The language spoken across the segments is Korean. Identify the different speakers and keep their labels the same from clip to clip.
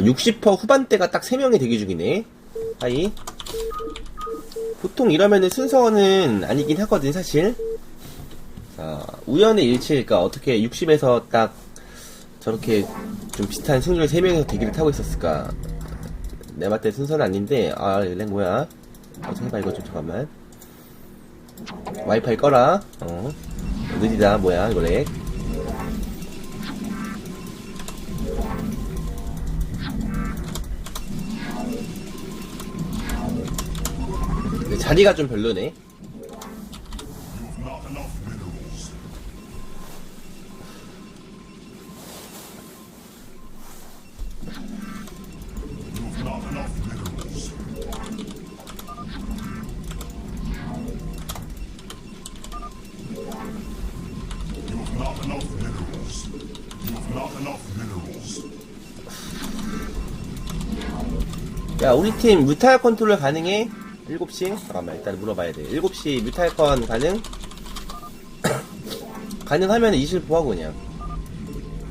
Speaker 1: 60% 후반대가 딱 3명이 대기 중이네. 하이. 보통 이러면은 순서는 아니긴 하거든, 사실. 자, 우연의 일치일까? 어떻게 60에서 딱 저렇게 좀 비슷한 승률 3명이서 대기를 타고 있었을까? 내 맛대 순서는 아닌데, 아, 렉 뭐야? 어떻게 해봐, 이거 좀 잠깐만. 와이파이 꺼라. 어. 느리다, 뭐야, 이거 렉. 자리가 좀 별로네. 야, 우리 팀 뮤탈 컨트롤 가능해? 7시? 잠깐만, 일단 물어봐야 돼. 7시 뮤탈 컨 가능? 가능하면 이실 보하고 그냥.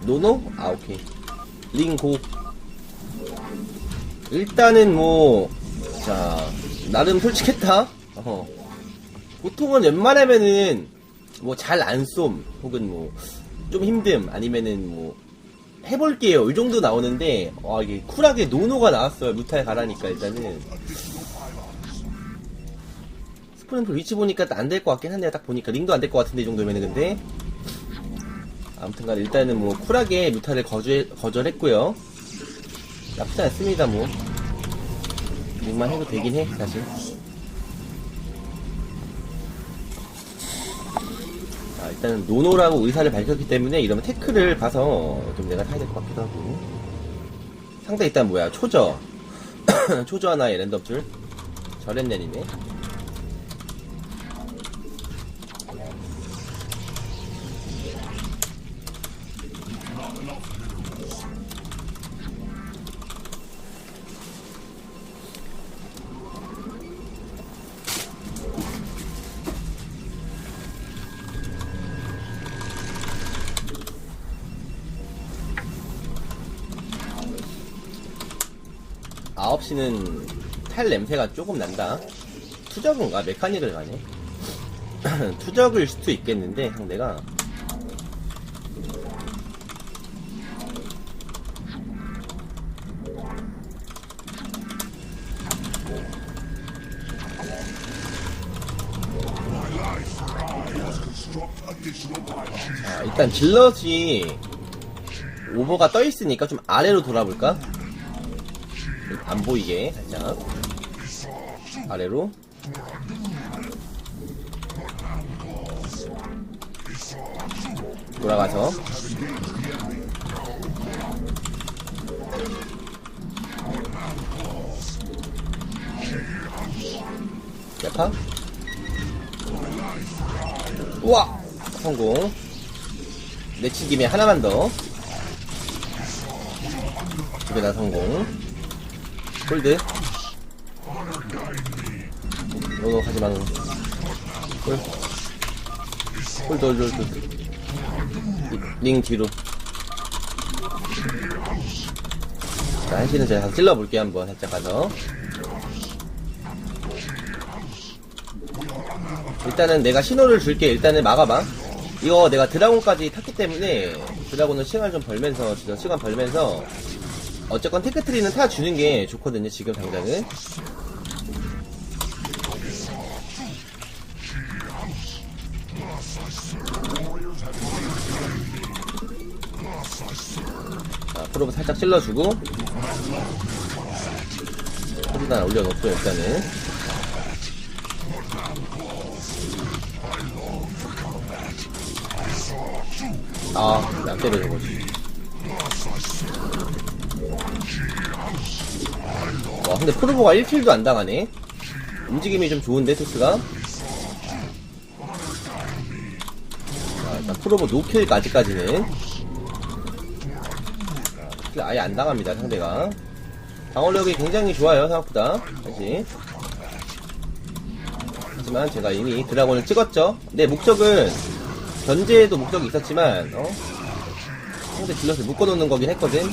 Speaker 1: 노노? 아, 오케이. 링 고. 일단은 뭐, 자, 나름 솔직했다? 어. 보통은 웬만하면은, 뭐, 잘 안 쏨, 혹은 뭐, 좀 힘듦, 아니면은 뭐, 해볼게요. 이 정도 나오는데, 와, 이게 쿨하게 노노가 나왔어요. 무탈 가라니까, 일단은. 스프린플 위치 보니까 안 될 것 같긴 한데요. 딱 보니까. 링도 안 될 것 같은데, 이 정도면은 근데. 아무튼간 일단은 뭐, 쿨하게 무탈을 거절, 거절했고요 나쁘지 않습니다, 뭐. 링만 해도 되긴 해, 사실. 아, 일단은 노노라고 의사를 밝혔기 때문에 이러면 태클을 봐서 좀 내가 타야 될 것 같기도 하고 상대 일단 뭐야 초저 초저 하나에 랜덤 줄 저랜nen이네 시는 탈 냄새가 조금 난다. 투적인가? 메카닉을 가네. 투적일 수도 있겠는데 상대가. 자, 일단 질럿이 오버가 떠 있으니까 좀 아래로 돌아볼까? 안 보이게 살짝. 아래로. 돌아가서. 야파 우와! 성공. 내치김에 하나만 더. 두개다 성공 노노 가지마 노노 홀. 홀드 홀드 홀드. 링 뒤로. 자 한시는 제가 가서 찔러볼게요 한번 살짝 가서. 일단은 내가 신호를 줄게. 일단은 막아봐. 이거 내가 드라곤까지 탔기 때문에 드라곤은 시간 좀 벌면서 진짜 시간 벌면서 어쨌건 테크트리는 타주는 게 좋거든요, 지금 당장은. 자, 프로브 살짝 찔러주고. 소리단 올려놓고요, 일단은. 아, 안 때려, 저거. 와, 근데 프로보가 1킬도 안 당하네. 움직임이 좀 좋은데, 토스가. 자, 일단 프로보 노킬 아직까지는. 아예 안 당합니다, 상대가. 방어력이 굉장히 좋아요, 생각보다. 다시. 하지만 제가 이미 드라곤을 찍었죠. 내 목적은, 견제에도 목적이 있었지만, 어? 상대 질럿을 묶어놓는 거긴 했거든.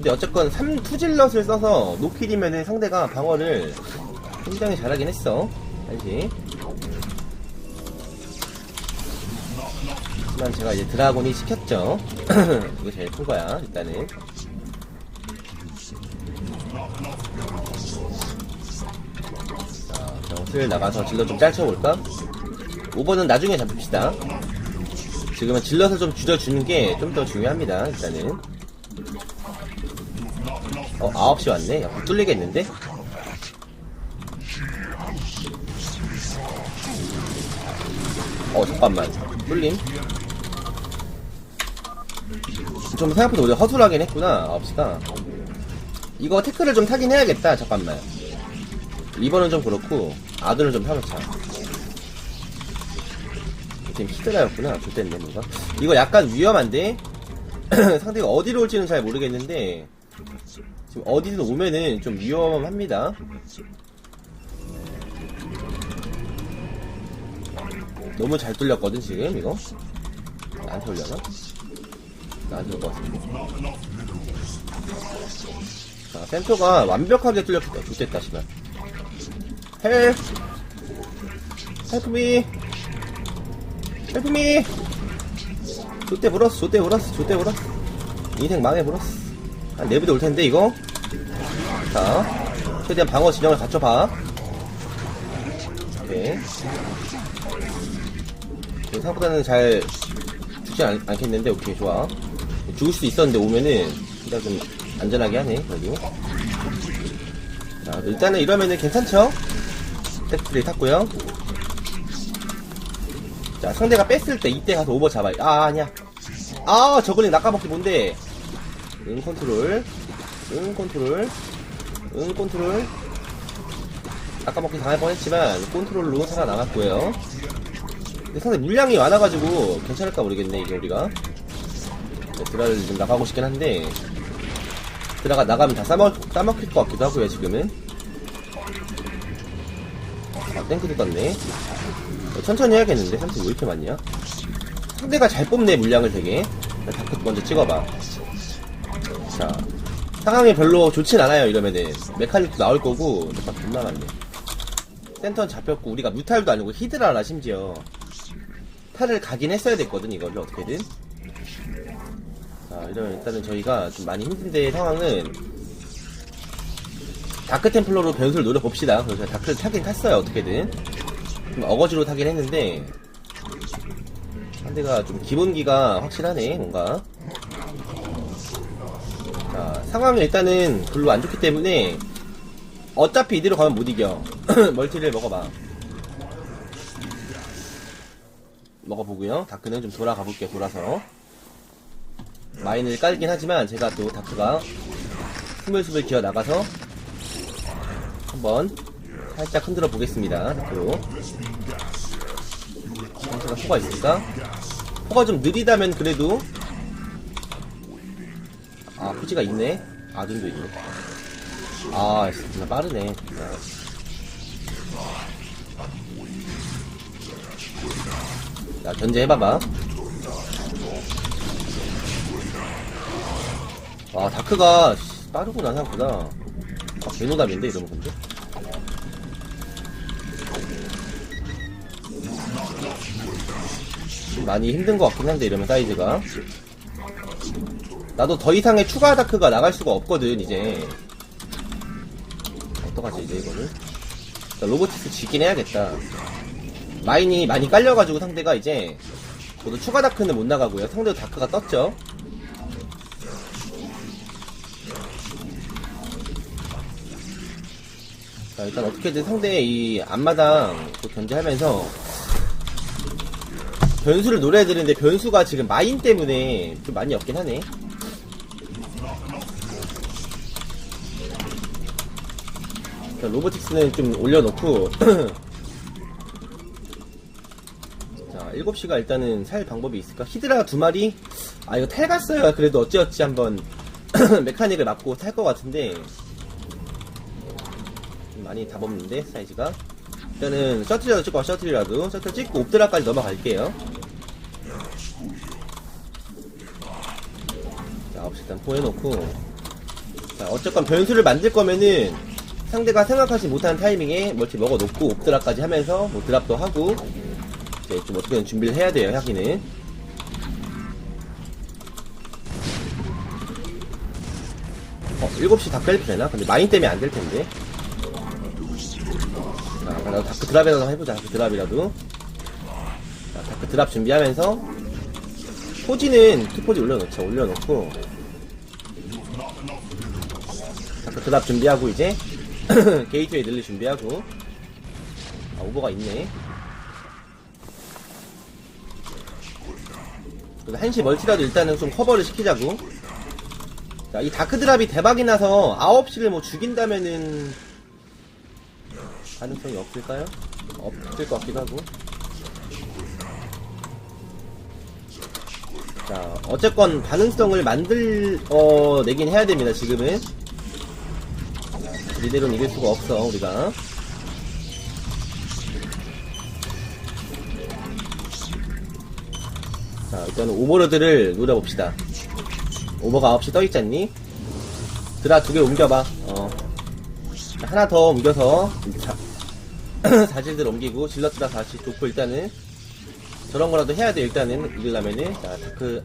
Speaker 1: 근데 어쨌건 3 투질럿을 써서 노킬이면은 상대가 방어를 굉장히 잘하긴 했어. 알지? 하지만 제가 이제 드라곤이 시켰죠. 이게 제일 큰 거야, 일단은. 자, 병슬 나가서 질럿 좀 짤쳐볼까? 5번은 나중에 잡읍시다. 지금은 질럿을 좀 줄여주는 게 좀 더 중요합니다, 일단은. 어, 9시 왔네? 야, 못 뚫리겠는데? 어, 잠깐만. 뚫림? 좀 생각보다 우리 허술하긴 했구나, 9시가. 이거 태클을 좀 타긴 해야겠다, 잠깐만. 리버는 좀 그렇고, 아들은 좀 타놓자. 지금 히드라였구나. 좋됐네, 뭔가. 이거 약간 위험한데? 상대가 어디로 올지는 잘 모르겠는데, 지금 어디든 오면은 좀 위험합니다. 너무 잘 뚫렸거든, 지금, 이거. 나한테 올려나? 나한테 올것 같은데. 자, 센터가 완벽하게 뚫렸다. 좋됐다, 씨발. 헬! 헬프미! 헬프미! 좋대 물었어, 좋대 물었어, 좋대 물었어. 인생 망해 물었어. 한 내부대 올 텐데, 이거? 자, 최대한 방어 진영을 갖춰봐. 오케이. 생각보다는 잘 죽지 않, 않겠는데, 오케이, 좋아. 죽을 수도 있었는데, 오면은, 일단 좀 안전하게 하네, 그래도. 자, 일단은 이러면은 괜찮죠? 스택트리 탔고요 자, 상대가 뺐을 때 이때 가서 오버 잡아야 아, 아니야. 아, 저글링 낚아먹기 뭔데? 응, 컨트롤. 응, 컨트롤. 응, 컨트롤. 낚아먹기 당할 뻔했지만, 컨트롤로 살아나갔고요 근데 상대 물량이 많아가지고, 괜찮을까 모르겠네, 이게 우리가. 네, 드라를 좀 나가고 싶긴 한데, 드라가 나가면 다 싸먹, 싸먹힐 것 같기도 하고요, 지금은. 아, 탱크도 떴네. 어, 천천히 해야겠는데? 상태 왜 이렇게 많냐? 상대가 잘 뽑네, 물량을 되게. 다크 먼저 찍어봐. 자. 상황이 별로 좋진 않아요, 이러면은. 메카닉도 나올 거고, 메카 존나 많네. 센터는 잡혔고, 우리가 뮤탈도 아니고 히드라라, 심지어. 탈을 가긴 했어야 됐거든, 이걸로, 어떻게든. 자, 이러면 일단은 저희가 좀 많이 힘든데, 상황은. 다크 템플러로 변수를 노려봅시다. 그래서 다크를 타긴 탔어요, 어떻게든. 좀 어거지로 타긴 했는데 상대가 좀 기본기가 확실하네 뭔가 자 상황이 일단은 별로 안 좋기 때문에 어차피 이대로 가면 못 이겨 멀티를 먹어봐 먹어보고요 다크는 좀 돌아가 볼게요 돌아서 마인을 깔긴 하지만 제가 또 다크가 스물스물 기어 나가서 한번 살짝 흔들어 보겠습니다. 다크로. 전체가 포가 있을까? 포가 좀 느리다면 그래도 아 후지가 있네. 아둔도 있네. 아 진짜 빠르네. 진짜. 자 견제해봐봐. 와 다크가 씨, 빠르구나 생각보다. 아 개노답인데 근데. 좀 많이 힘든 것 같긴 한데 이러면 사이즈가 나도 더 이상의 추가 다크가 나갈 수가 없거든 이제. 어떡하지 이제 이거를? 자, 로보티스 지긴 해야겠다. 마인이 많이 깔려가지고 상대가 이제 저도 추가 다크는 못 나가고요. 상대도 다크가 떴죠? 자 일단 어떻게든 상대의 이 앞마당 또 견제하면서 변수를 노려야 되는데 변수가 지금 마인 때문에 좀 많이 없긴 하네. 자, 로보틱스는 좀 올려놓고 자 7시가 일단은 살 방법이 있을까? 히드라 두 마리? 아 이거 탈 갔어요. 그래도 어찌어찌 한번 메카닉을 맞고 탈 것 같은데 좀 많이 답 없는데 사이즈가 일단은 셔틀이라도 찍고 셔틀이라도 셔틀 찍고 옵드라까지 넘어갈게요 자 9시 일단 포해놓고 자, 어쨌건 변수를 만들 거면은 상대가 생각하지 못한 타이밍에 멀티 먹어놓고 옵드랍까지 하면서 뭐 드랍도 하고 이제 좀 어떻게든 준비를 해야 돼요 하기는. 어 7시 다크헬프 되나? 근데 마인 때문에 안 될 텐데. 자 나도 다크 드랍이라도 해보자 다크 드랍이라도. 자 다크 드랍 준비하면서 포지는 투포지 올려놓자 올려놓고. 다크 드랍 준비하고 이제 게이트웨이 늘리 준비하고 아 오버가 있네 한시 멀티라도 일단은 좀 커버를 시키자고 자, 이 다크드랍이 대박이 나서 9시를 뭐 죽인다면은 가능성이 없을까요? 없을 것 같기도 하고 자, 어쨌건 가능성을 만들, 어, 내긴 해야 됩니다, 지금은. 이대로는 이길 수가 없어, 우리가. 자, 일단은 오버로드를 노려봅시다. 오버가 9시 떠있잖니? 드라 두 개 옮겨봐, 어. 자, 하나 더 옮겨서, 자, 사질들 옮기고, 질러트라 다시 좋고, 일단은. 저런 거라도 해야 돼, 일단은. 이기려면은. 자, 다크,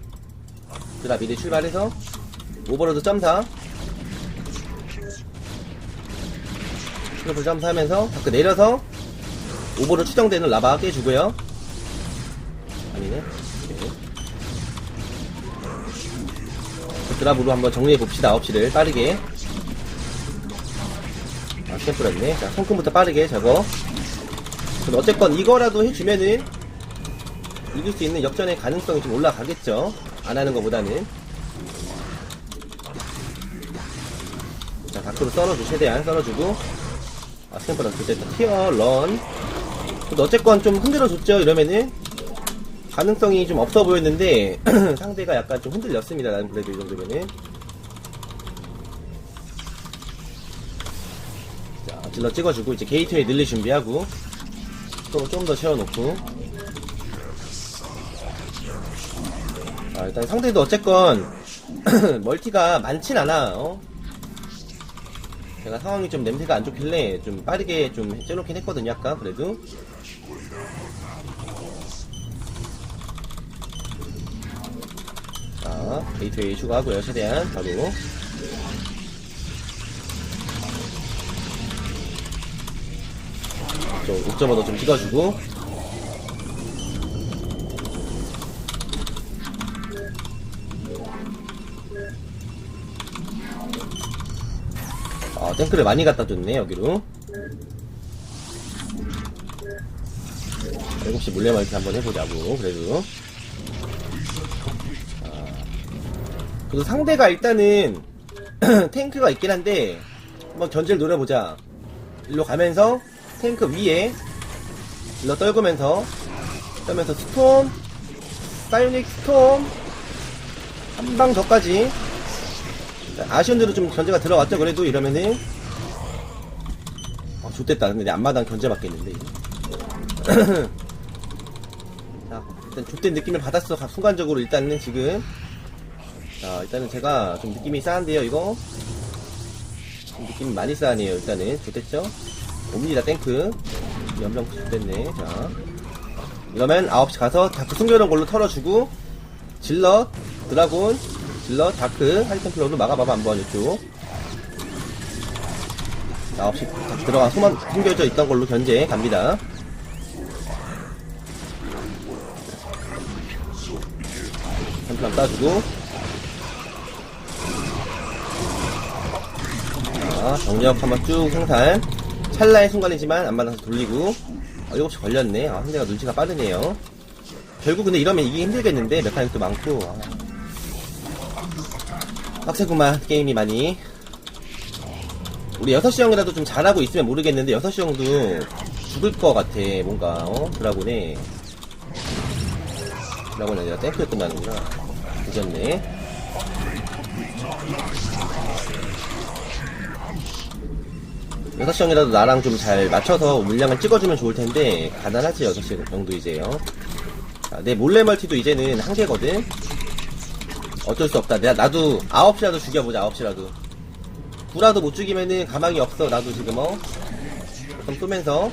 Speaker 1: 드라 미리 출발해서, 오버로드 점사. 트러플 점사하면서, 다크 내려서, 오버로 추정되는 라바 깨주고요. 아니네. 오케이. 드랍으로 한번 정리해 봅시다. 9시를 빠르게. 아, 뿌렸네. 자, 손금부터 빠르게 저거. 근데 어쨌건 이거라도 해주면은 이길 수 있는 역전의 가능성이 좀 올라가겠죠. 안 하는 것보다는. 자, 밖으로 썰어주, 최대한 썰어주고. 아, 뿌렸어. 됐다. 티어, 런. 어쨌건 좀 흔들어줬죠. 이러면은. 가능성이 좀 없어 보였는데 상대가 약간 좀 흔들렸습니다. 나는 그래도 이 정도면은 자 질러 찍어주고 이제 게이트웨이 늘릴 준비하고 또좀더 채워놓고 자 일단 상대도 어쨌건 멀티가 많진 않아 어? 제가 상황이 좀 냄새가 안 좋길래 좀 빠르게 좀 째놓긴 했거든요 아까 그래도 자, 게이트웨이 추가하고요, 최대한. 바로. 좀, 옥저버도 좀 찍어주고. 탱크를 많이 갖다 줬네, 여기로. 7시 물레멀티 한번 해보자고, 그래도. 그래도 상대가 일단은 탱크가 있긴 한데 한번 견제를 노려보자 일로 가면서 탱크 위에 일로 떨구면서 떨면서 스톰 사이오닉 스톰 한방 더까지 자, 아쉬운 대로 좀 견제가 들어왔죠 그래도 이러면은 어 좋됐다 근데 내 앞마당 견제 받겠는데 이거. 자 일단 좋된 느낌을 받았어 순간적으로 일단은 지금 자, 일단은 제가 좀 느낌이 싸한데요, 이거. 좀 느낌이 많이 싸하네요, 일단은. 좋됐죠? 옵니다, 탱크. 연병 좋됐네. 자. 이러면 9시 가서 다크 숨겨놓은 걸로 털어주고, 질럿, 드라곤, 질럿, 다크, 하이템플러로 막아봐봐, 한번 이쪽. 자, 9시 다크 들어가 소만 숨겨져 있던 걸로 견제 갑니다. 템플러 따주고, 자, 정력 한번 쭉 생산. 찰나의 순간이지만 안받아서 돌리고. 아, 7시 걸렸네. 아, 상대가 눈치가 빠르네요. 결국 근데 이러면 이기 힘들겠는데, 메카닉도 많고. 아. 빡세구만, 게임이 많이. 우리 6시 형이라도 좀 잘하고 있으면 모르겠는데, 6시 형도 죽을 것 같아, 뭔가, 어? 드라곤에. 드라곤이 아니라 탱크였던 나는구나. 늦었네. 여섯 시 형이라도 나랑 좀 잘 맞춰서 물량을 찍어주면 좋을 텐데 가난하지 여섯 시 정도 이제요. 자, 내 몰래 멀티도 이제는 한계거든. 어쩔 수 없다. 내가 나도 아홉 시라도 죽여보자. 아홉 시라도. 구라도 못 죽이면은 가망이 없어 나도 지금 어? 그럼 쏘면서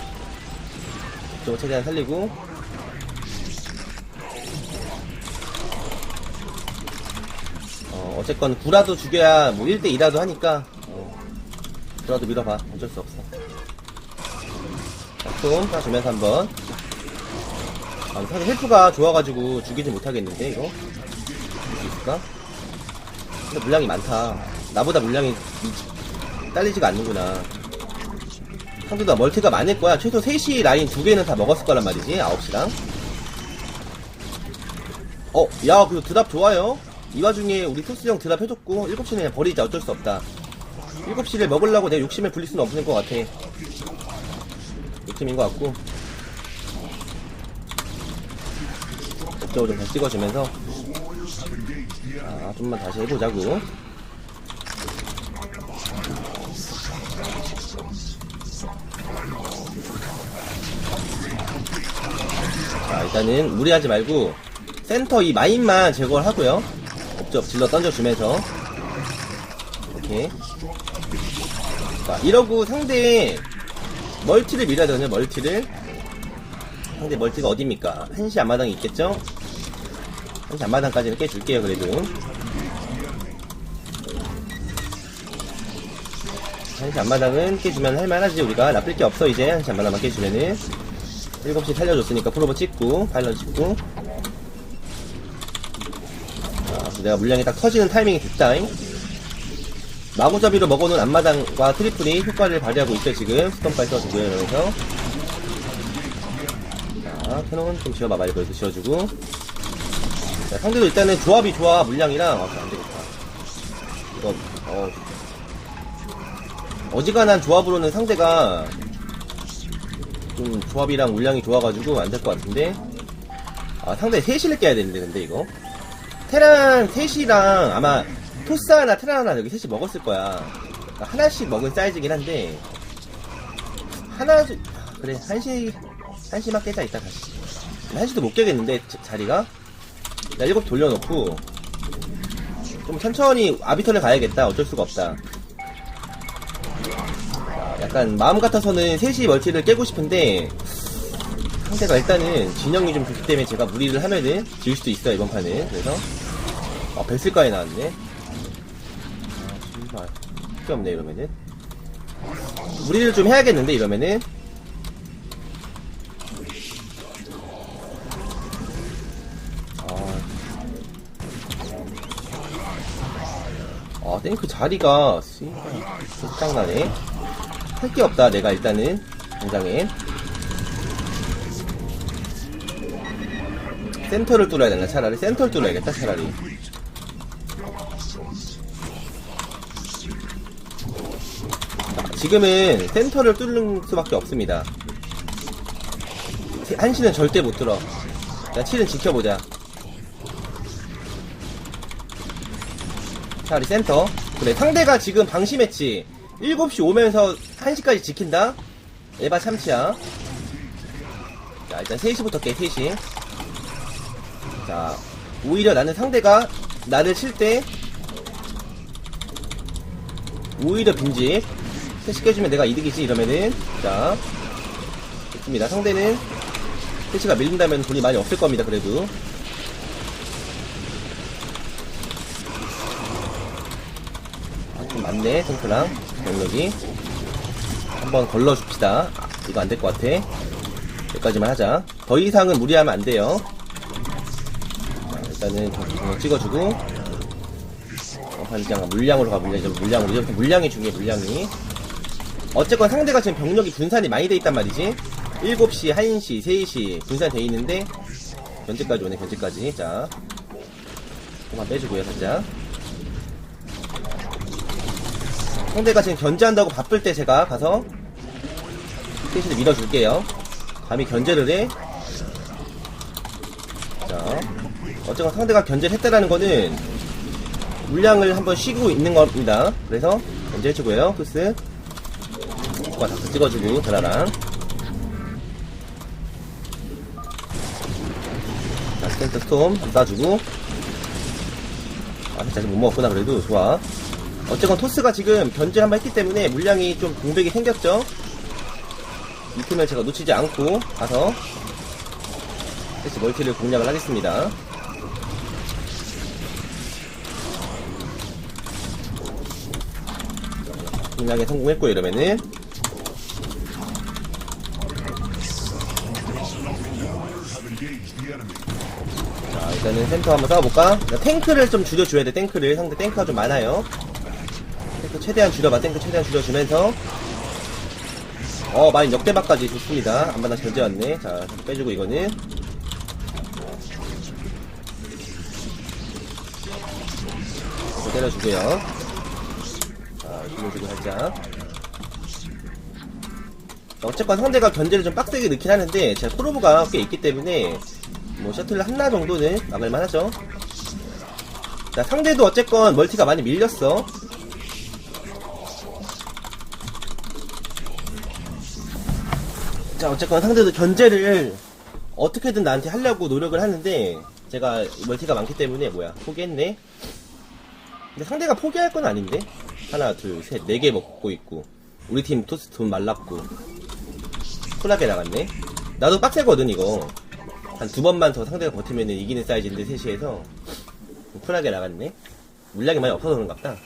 Speaker 1: 좀 최대한 살리고. 어 어쨌건 구라도 죽여야 뭐 1대 2라도 하니까. 어, 구라도 밀어봐. 어쩔 수 없어. 좀 따주면서 한번. 아, 사실 헬프가 좋아가지고 죽이지 못하겠는데 이거 수 있을까? 근데 물량이 많다 나보다 물량이 이- 딸리지가 않는구나 상대도 멀티가 많을 거야 최소 3시 라인 두 개는 다 먹었을 거란 말이지 9시랑 어, 야, 그 드랍 좋아요. 이 와중에 우리 토스 형 드랍 해줬고, 7시는 그냥 버리자. 어쩔 수 없다. 7시를 먹으려고 내가 욕심을 부릴 수는 없는 것 같아. 욕심인 것 같고. 목적을 좀더 찍어주면서. 아, 좀만 다시 해보자고. 자, 일단은 무리하지 말고, 센터 이 마인만 제거를 하고요. 업적 질러 던져주면서. 이렇게. 자, 이러고 상대 멀티를 밀어야 되거든요, 멀티를. 상대 멀티가 어딥니까? 한시 앞마당이 있겠죠? 한시 앞마당까지는 깨줄게요, 그래도. 한시 앞마당은 깨주면 할만하지, 우리가. 나쁠 게 없어, 이제. 한시 앞마당만 깨주면은. 7시 살려줬으니까 프로브 찍고, 파일럿 찍고. 자, 내가 물량이 딱 터지는 타이밍이 됐다잉. 마구잡이로 먹어놓은 앞마당과 트리플이 효과를 발휘하고 있죠, 지금. 스톤빨 써주고요, 이러면서. 자, 캐논 좀 지워봐봐, 이거 지워주고. 자, 상대도 일단은 조합이 좋아, 물량이랑. 아, 안 되겠다. 이거, 어. 어지간한 조합으로는 상대가 좀 조합이랑 물량이 좋아가지고 안 될 것 같은데. 아, 상대 셋이를 깨야 되는데, 근데 이거. 테란 셋이랑 아마 토스 하나 테란 하나 여기 셋이 먹었을 거야. 그러니까 하나씩 먹은 사이즈긴 한데 하나 주- 아, 그래 한시 한시만 깨자 이따 다시. 한시도 못 깨겠는데 자- 자리가. 나 일곱 돌려놓고 좀 천천히 아비터를 가야겠다. 어쩔 수가 없다. 약간 마음 같아서는 셋이 멀티를 깨고 싶은데 상대가 일단은 진영이 좀 좋기 때문에 제가 무리를 하면은 질 수도 있어요 이번 판은. 그래서 아 벨스까지 나왔네. 아 정말 필요 없네 이러면은. 무리를 좀 해야겠는데 이러면은. 아, 아 땡크 자리가 끝장나네 할 게 없다. 내가 일단은 당장엔 센터를 뚫어야 되나 차라리? 센터를 뚫어야겠다 차라리. 자, 지금은 센터를 뚫는 수밖에 없습니다. 한시는 절대 못 뚫어. 자 7은 지켜보자. 차라리 센터. 그래 상대가 지금 방심했지 7시 오면서 1시까지 지킨다 에바 참치야 자 일단 3시부터 깨 3시 자, 오히려 나는 상대가 나를 칠 때, 오히려 빈집. 세시 깨주면 내가 이득이지, 이러면은. 자, 좋습니다. 상대는, 세시가 밀린다면 돈이 많이 없을 겁니다, 그래도. 아, 좀 많네, 탱크랑, 병력이. 한번 걸러줍시다. 아, 이거 안 될 것 같아. 여기까지만 하자. 더 이상은 무리하면 안 돼요. 일단은 좀 찍어주고 어, 반장 물량으로 가 물량 물량으로 이제부터 물량이 중요해 물량이 어쨌건 상대가 지금 병력이 분산이 많이 돼 있단 말이지 7시, 1시, 3시 분산돼 있는데 견제까지 오네 견제까지 자 조금만 빼주고요 살짝 상대가 지금 견제한다고 바쁠 때 제가 가서 스테이션을 밀어줄게요 감히 견제를 해 자, 어쨌건 상대가 견제를 했다라는 거는 물량을 한번 쉬고 있는 겁니다. 그래서 견제해주고요. 토스. 과 다크 찍어주고 드라랑. 자, 스탠트 스톰 쏴주고. 아, 아직 못 먹었구나. 그래도 좋아. 어쨌건 토스가 지금 견제 한번 했기 때문에 물량이 좀 공백이 생겼죠. 이 틈을 제가 놓치지 않고 가서 다시 멀티를 공략을 하겠습니다. 공략에 성공했고 이러면은 자 일단은 센터 한번 싸워볼까? 자, 탱크를 좀 줄여줘야 돼 탱크를 상대 탱크가 좀 많아요 최대한 줄여봐. 탱크 최대한 줄여주면서. 어 마인 역대박까지 좋습니다. 잘 지었네. 자 빼주고 이거는. 이거 때려주고요. 자 힘을 주고 살짝. 자, 어쨌건 상대가 견제를 좀 빡세게 넣긴 하는데 제가 프로브가 꽤 있기 때문에 뭐 셔틀 하나 정도는 막을만 하죠. 자 상대도 어쨌건 멀티가 많이 밀렸어 자 어쨌건 상대도 견제를 어떻게든 나한테 하려고 노력을 하는데 제가 멀티가 많기 때문에 뭐야 포기했네? 근데 상대가 포기할 건 아닌데? 하나 둘셋네 개 먹고 있고 우리 팀 토스 돈 말랐고 쿨하게 나갔네? 나도 빡세거든 이거. 한 두 번만 더 상대가 버티면 이기는 사이즈인데 3시에서. 쿨하게 나갔네? 물량이 많이 없어서 그런갑다